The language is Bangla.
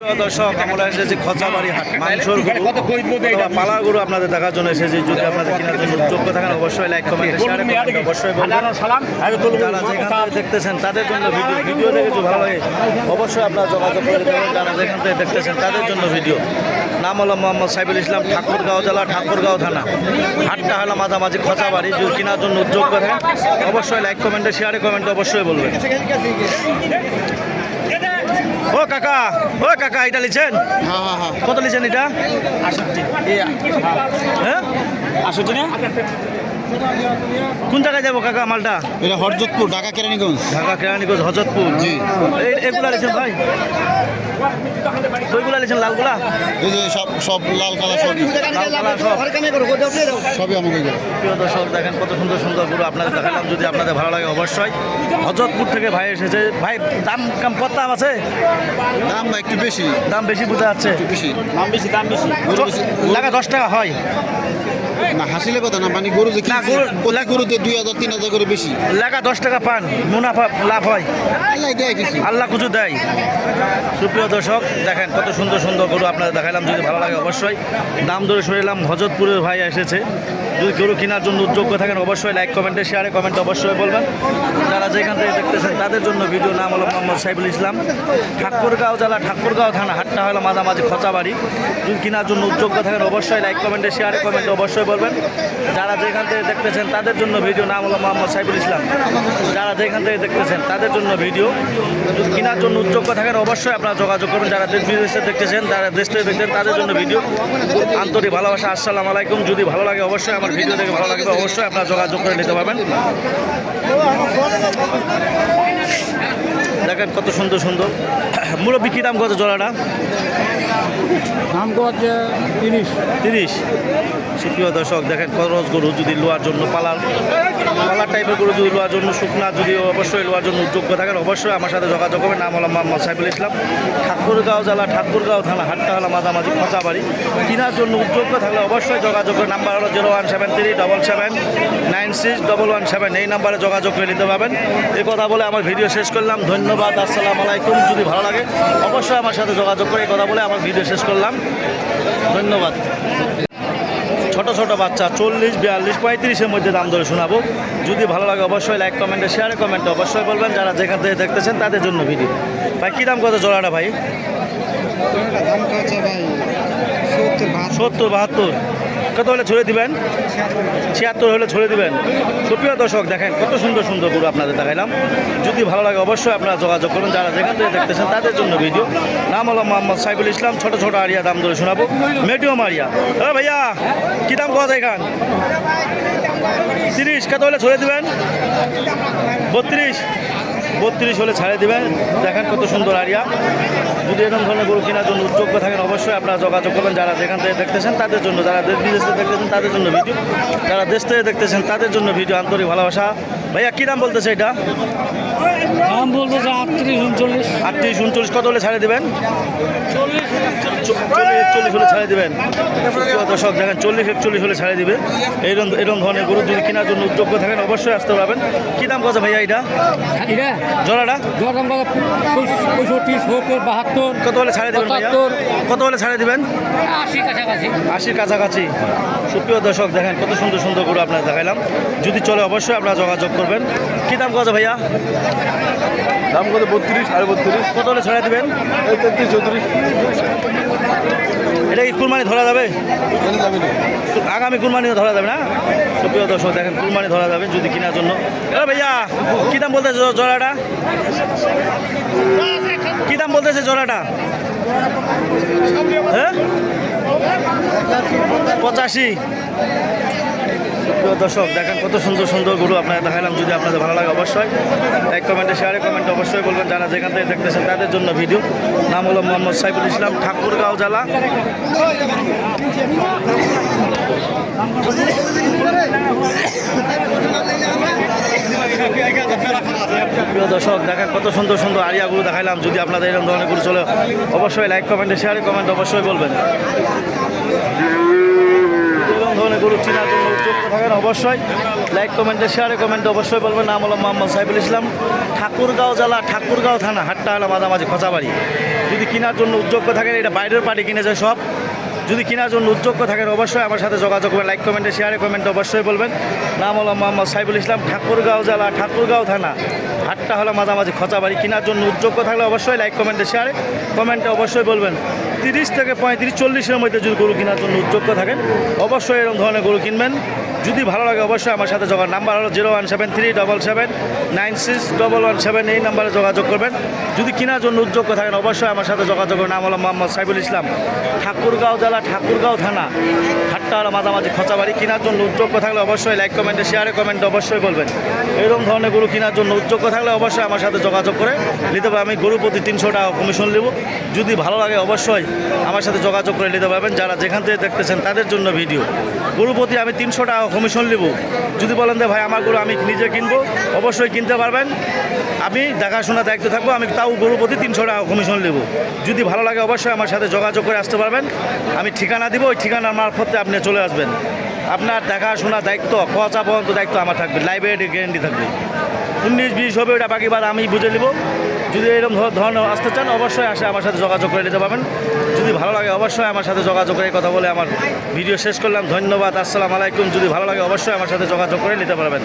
দর্শক আমরা এসেছি খচাবাড়ি হাট মাংসর অথবা গরু আপনাদের দেখার জন্য এসেছি যদি আপনাদের কেনার জন্য যোগ্য থাকেন অবশ্যই লাইক কমেন্ট শেয়ার অবশ্যই বলবেন। যারা যেখান দেখতেছেন তাদের জন্য ভিডিও ভিডিও দেখে যদি ভালো লাগে অবশ্যই আপনারা যোগাযোগ করে দেবেন। যারা যেখান থেকে দেখতেছেন তাদের জন্য ভিডিও নাম হলো মোহাম্মদ সাইবুল ইসলাম ঠাকুরগাঁও জেলা ঠাকুরগাঁও থানা। হাটটা হলো মাঝামাঝি খচাবাড়ি যদি কেনার জন্য যোগ্য থাকেন অবশ্যই লাইক কমেন্টে শেয়ারে কমেন্টে অবশ্যই বলবেন। ও কাকা ও কাকা এটা লিছেন হ্যাঁ হ্যাঁ হ্যাঁ। কত লিছেন এটা? হ্যাঁ? আশুটি না? কোন জায়গায় যাব কাকা মালটা? এটা হরজতপুর ঢাকা কেরানীগঞ্জ। ঢাকা কেরানীগঞ্জ হরজতপুর জি। এগুলা লিছেন ভাই। ওইগুলা লিছেন লালগুলা? এই যে সব সব লাল কালার সব। সবই আমাকে প্রিয় দর্শক দেখেন কত সুন্দর সুন্দর গরু আপনাদের দেখালাম। যদি আপনাদের ভালো লাগে অবশ্যই। হজরতপুর থেকে ভাই এসেছে। ভাই দাম কাম কত দাম আছে? দাম একটু বেশি। দাম বেশি বোঝা যাচ্ছে। একটু বেশি। গরু লাগা দশ টাকা হয়। না হাসিলে কথা না মানে গরু যে না, কিনছি, গরু- প্রতি গরুতে দুই হাজার তিন হাজার করে বেশি। লাগা দশ টাকা পান মুনাফা লাভ হয়। আল্লাহ দেয় কিছু। আল্লাহ কুচু দেয়। সুপ্রিয় দর্শক, দেখেন কত সুন্দর সুন্দর গরু আপনাদের দেখালাম, যদি ভালো লাগে অবশ্যই। দাম ধরে শুনলাম হজরতপুরের ভাই এসেছে। যদি গরু কেনার জন্য উদ্যোগ্য থাকেন, অবশ্যই লাইক কমেন্টে শেয়ারে কমেন্টে অবশ্যই বলবেন। যারা যেখান থেকে দেখতেছেন, তাদের জন্য ভিডিও নাম হলো মোহাম্মদ সাইবুল ইসলাম। ঠাকুরগাঁও জেলা, ঠাকুরগাঁও থানা হাটটা হলো মাঝামাঝি খচাবাড়ি। যদি কেনার জন্য উদ্যোগ্য থাকেন, অবশ্যই লাইক কমেন্টে শেয়ারে কমেন্টে অবশ্যই বলবেন। যারা যেখান থেকে দেখতেছেন, তাদের জন্য ভিডিও নাম হলো মোহাম্মদ সাইবুল ইসলাম। যারা যেখান থেকে দেখতেছেন, তাদের জন্য ভিডিও কেনার জন্য উদ্যোগ্য থাকেন, অবশ্যই আপনারা যোগাযোগ করবেন যারা দেশ বিদেশে দেখতেছেন তারা দেশ থেকে দেখতেন তাদের জন্য ভিডিও আন্তরিক ভালোবাসা, আসসালাম আলাইকুম। যদি ভালো লাগে অবশ্যই আমার ভিডিও দেখে ভালো লাগবে, অবশ্যই আপনারা যোগাযোগ করে নিতে পারবেন। দেখেন কত সুন্দর সুন্দর। মুরব্বী কী দাম কত জোড়াটা? দাম হচ্ছে তিরিশ। তিরিশ। সুপ্রিয় দর্শক দেখেন খরচ গরু যদি লোয়ার জন্য পালার পালার টাইপের গরু যদি লোয়ার জন্য শুকনা যদি অবশ্যই লোয়ার জন্য উদ্যোগ্য থাকেন অবশ্যই আমার সাথে যোগাযোগ করবেন। নাম হলাম মোহাম্মদ সাইফুল ইসলাম। ঠাকুরগাঁও জেলা ঠাকুরগাঁও থানা হাটটা হলো মাঝামাঝি খোঁচাবাড়ি। কেনার জন্য উদ্যোগ্য থাকলে অবশ্যই যোগাযোগ করে নাম্বার হলো zero one seven three double seven nine six double one seven. এই নাম্বারে যোগাযোগ করে নিতে পারবেন। এই কথা বলে আমার ভিডিও শেষ করলাম। ধন্যবাদ। আসসালামু আলাইকুম। যদি ভালো লাগে, অবশ্যই আমার সাথে যোগাযোগ করে কথা বলে আমার ভিডিও শেষ করলাম। ধন্যবাদ। ছোট ছোট বাচ্চা, চল্লিশ, বিয়াল্লিশ, পঁয়ত্রিশের মধ্যে দাম ধরে শোনাবো। যদি ভালো লাগে, অবশ্যই লাইক কমেন্টে শেয়ারে কমেন্টে অবশ্যই বলবেন। যারা যেখান থেকে দেখতেছেন, তাদের জন্য ভিডিও ভাই, কী দাম কত জোড়াটা, ভাই? দাম ভাই? সত্তর, বাহাত্তর। কত হলে ছড়ে দিবেন? ছিয়াত্তর হলে ছড়ে দিবেন। সুপ্রিয় দর্শক, দেখেন, কত সুন্দর সুন্দর গরু আপনাদের দেখাইলাম। যদি ভালো লাগে, অবশ্যই আপনারা যোগাযোগ করুন। যারা যেখান থেকে দেখতেছেন, তাদের জন্য ভিডিও। নাম হলো মোহাম্মদ সাইফুল ইসলাম। ছোট ছোট আরিয়া, দাম ধরে শোনাবো। Medium area. ও ভাইয়া, কী দাম পাওয়া যায় এখান? তিরিশ, কত হলে ছড়ে দিবেন? বত্রিশ। বত্রিশ হলে ছাড়ে দিবেন দেখেন কত সুন্দর আরিয়া। যদি এরকম ধরনের গরু কেনার জন্য উদ্যোগ্য থাকেন অবশ্যই আপনারা যোগাযোগ করবেন। যারা যেখান থেকে দেখতেছেন তাদের জন্য যারা দেশ বিদেশ থেকে দেখতেছেন তাদের জন্য ভিডিও। যারা দেশ থেকে দেখতেছেন তাদের জন্য ভিডিও আন্তরিক ভালোবাসা। ভাইয়া কী দাম বলতেছে এটা? দাম বলব যে আটত্রিশ উনচল্লিশ। আটত্রিশ উনচল্লিশ কত হলে ছাড়ে দেবেন? চল্লিশ চল্লিশ একচল্লিশ হলে ছাড়ে দেবেন। দর্শক দেখেন চল্লিশ একচল্লিশ হলে ছাড়ে দিবে। এরকম এরকম ধরনের গরু যদি কেনার জন্য উদ্যোগ্য থাকেন অবশ্যই আসতে পারবেন। কী দাম কত ভাইয়া এটা জোড়াটা? দর দাম পঁয়ষট্টি সত্তর বাহাত্তর কত হলে ছাড়ে দেবেন কত হলে ছাড়ে দিবেন? কাছাকাছি। আশির কাছাকাছি। সুপ্রিয় দর্শক দেখেন কত সুন্দর সুন্দর গরু আপনার দেখাইলাম। যদি চলে অবশ্যই আপনারা যোগাযোগ করবেন। কী দাম কত ভাইয়া? দাম কত? বত্রিশ আর বত্রিশ। কত হলে ছড়া দিবেন? তেত্রিশ চৌত্রিশ। কুরবানি ধরা যাবে? আগামী কুরবানিও ধরা যাবে না? সুপ্রিয় দর্শক দেখেন কুরবানি ধরা যাবে যদি কেনার জন্য। এ ভাইয়া কী দাম বলতেছে জোড়াটা কী দাম বলতেছে জোড়াটা হ্যাঁ? পঁচাশি। সুপ্রিয় দর্শক, দেখেন কত সুন্দর সুন্দর গরু আপনাকে দেখালাম যদি আপনাদের ভালো লাগে অবশ্যই এক কমেন্টে শেয়ারে কমেন্টে অবশ্যই বলবেন যারা যেখান থেকে দেখতেছেন তাদের জন্য ভিডিও নাম হলো মোহাম্মদ সাইফুল ইসলাম, ঠাকুরগাঁও জেলা। প্রিয় দর্শক, দেখেন কত সুন্দর সুন্দর আরিয়াগুলো দেখাইলাম। যদি আপনাদের এরকম ধরনেরগুলো চলে, অবশ্যই লাইক কমেন্টে শেয়ারে কমেন্ট অবশ্যই বলবেন এরকম ধরনের গরু চেনার জন্য উদ্যোক্ত থাকেন অবশ্যই। লাইক কমেন্টে শেয়ারে কমেন্টে অবশ্যই বলবেন। নাম হলো মোহাম্মদ সাইফুল ইসলাম। ঠাকুরগাঁও জেলা, ঠাকুরগাঁও থানা হাট্টা হলো মাঝামাঝি, খোঁচাবাড়ি। যদি কেনার জন্য উদ্যোগ থাকেন, এটা বাইরের পার্টি কিনে যায় সব। যদি কেনার জন্য উদ্যোগ থাকেন, অবশ্যই আমার সাথে যোগাযোগ করবেন। লাইক কমেন্টে শেয়ারে কমেন্টে অবশ্যই বলবেন। নাম হলো মোহাম্মদ সাইবুল ইসলাম। ঠাকুরগাঁও জেলা, ঠাকুরগাঁও থানা হাটটা হলো মাঝামাঝি, খচাবাড়ি। কেনার জন্য উদ্যোগ থাকলে অবশ্যই লাইক কমেন্টে শেয়ারে কমেন্টে অবশ্যই বলবেন। তিরিশ থেকে পঁয়ত্রিশ, চল্লিশের মধ্যে যদি গরু কেনার জন্য উদ্যোগ থাকেন, অবশ্যই এরকম ধরনের গরু কিনবেন। যদি ভালো লাগে অবশ্যই আমার সাথে যোগাযোগ নাম্বার হলো zero one seven three double seven nine six double one seven এই নাম্বারে যোগাযোগ করবেন। যদি কেনার জন্য উদ্যোগ থাকেন, অবশ্যই আমার সাথে যোগাযোগ করবেন নাম হলো মোহাম্মদ সাইবুল ইসলাম। ঠাকুরগাঁও জেলা, ঠাকুরগাঁও থানা হাট্টাওয়ালা মাঝামাঝি খচাবাড়ি। কেনার জন্য উদ্যোগ থাকলে অবশ্যই লাইক কমেন্টে, শেয়ারে কমেন্টে অবশ্যই বলবেন। এরকম ধরনের গরু কেনার জন্য উদ্যোগ থাকলে অবশ্যই আমার সাথে যোগাযোগ করে। নিতে পারবেন আমি গরু প্রতি তিনশো টাকা কমিশন নেব। যদি ভালো লাগে অবশ্যই আমার সাথে যোগাযোগ করে নিতে পারবেন। যারা যেখান থেকে দেখতেছেন তাদের জন্য ভিডিও। গরু প্রতি আমি তিনশো টাকা কমিশন নেব। যদি বলেন যে, ভাই, আমার গরু আমি নিজে কিনবো, অবশ্যই কিনতে পারবেন। আমি দেখাশোনা দায়িত্ব থাকব, আমি তাও গরু প্রতি তিনশো টাকা কমিশন নেব। যদি ভালো লাগে, অবশ্যই আমার সাথে যোগাযোগ করে আসতে পারবেন। আমি ঠিকানা দিব, ওই ঠিকানার মারফতে আপনি চলে আসবেন। আপনার দেখাশোনা দায়িত্ব, খরচা পর্যন্ত দায়িত্ব আমার থাকবে লাইব্রেরি গ্যারেন্টি থাকবে। উনিশ, বিশ হবে, ওটা বাকি বাকিবার আমি বুঝে নেব। যদি এরকম ধর- ধরনের আসতে চান, অবশ্যই আসে আমার সাথে যোগাযোগ করে নিতে পারবেন। যদি ভালো লাগে, অবশ্যই আমার সাথে যোগাযোগ করে কথা বলে আমার ভিডিও শেষ করলাম। ধন্যবাদ, আসসালাম আলাইকুম। যদি ভালো লাগে, অবশ্যই আমার সাথে যোগাযোগ করে নিতে পারবেন।